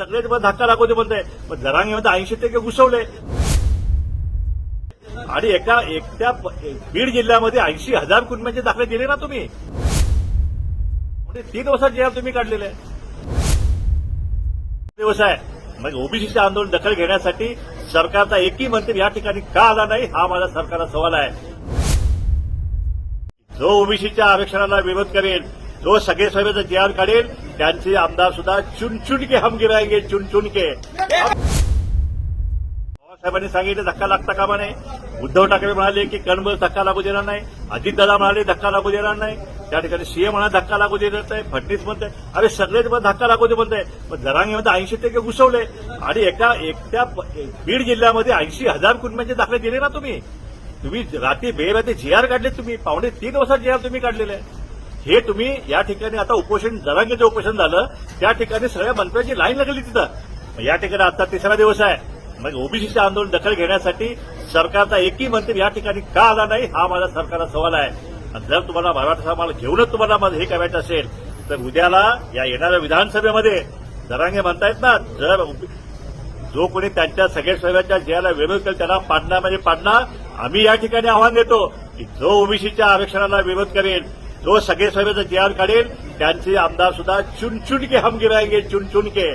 सगळेच धक्का लागू दे म्हणताय पण जरांगेमध्ये ऐंशी टक्के घुसवले. आणि एका एकट्या बीड जिल्ह्यामध्ये ऐंशी हजार कुटुंबांचे दाखले दिले ना तुम्ही? म्हणजे तीन वर्षात जेव्हा तुम्ही काढलेले. आहे. व्यवसाय मग ओबीसीचे आंदोलन दखल घेण्यासाठी सरकारचा एकही मंत्री या ठिकाणी का आला नाही हा माझा सरकारला सवाल आहे. जो ओबीसीच्या आरक्षणाला विरोध करेल जो सगळे सभेचा जी काढेल त्यांचे आमदार सुद्धा चुनचुन के हम गिराएंगे चुनचुन के बाबासाहेबांनी सांगितलं धक्का लागता कामा नाही उद्धव ठाकरे म्हणाले की कणबळ धक्का लागू देणार नाही. अजितदादा म्हणाले धक्का लागू देणार नाही. त्या ठिकाणी सीएम म्हणा धक्का लागू देणार नाही. फडणवीस म्हणते अरे सगळेच मग धक्का लागू दे म्हणते. पण जरांगेमध्ये ऐंशी टक्के घुसवले. आणि एका एकट्या बीड जिल्ह्यामध्ये ऐंशी हजार कुटुंबांचे दाखले दिले ना तुम्ही. तुम्ही रात्री बेरात्री जीआर काढले तुम्ही. पावणे तीन वर्षात जी आर तुम्ही काढलेले. आहे हे तुम्ही या ठिकाणी आता उपोषण जरांगेचं उपोषण झालं त्या ठिकाणी सगळ्या मंत्र्यांची लाईन लागली तिथं. या ठिकाणी आता तिसरा दिवस आहे. मग ओबीसीचं आंदोलन दखल घेण्यासाठी सरकारचा एकही मंत्री या ठिकाणी का आला नाही हा माझा सरकारला सवाल आहे. आणि जर तुम्हाला मराठा समाजाला घेऊनच तुम्हाला हे करायचं असेल तर उद्याला या येणाऱ्या विधानसभेमध्ये जरांगे म्हणतायत ना जर जो कोणी त्यांच्या सगळ्या सभेच्या ज्याला विरोध करेल त्याला पाडणार म्हणजे पाडणार. आम्ही या ठिकाणी आव्हान देतो की जो ओबीसीच्या आरक्षणाला विरोध करेल जो सगळे सभेचा जी काढेल त्यांचे आमदार सुद्धा चुन चुन के हम गिराएंगे चुन चुन के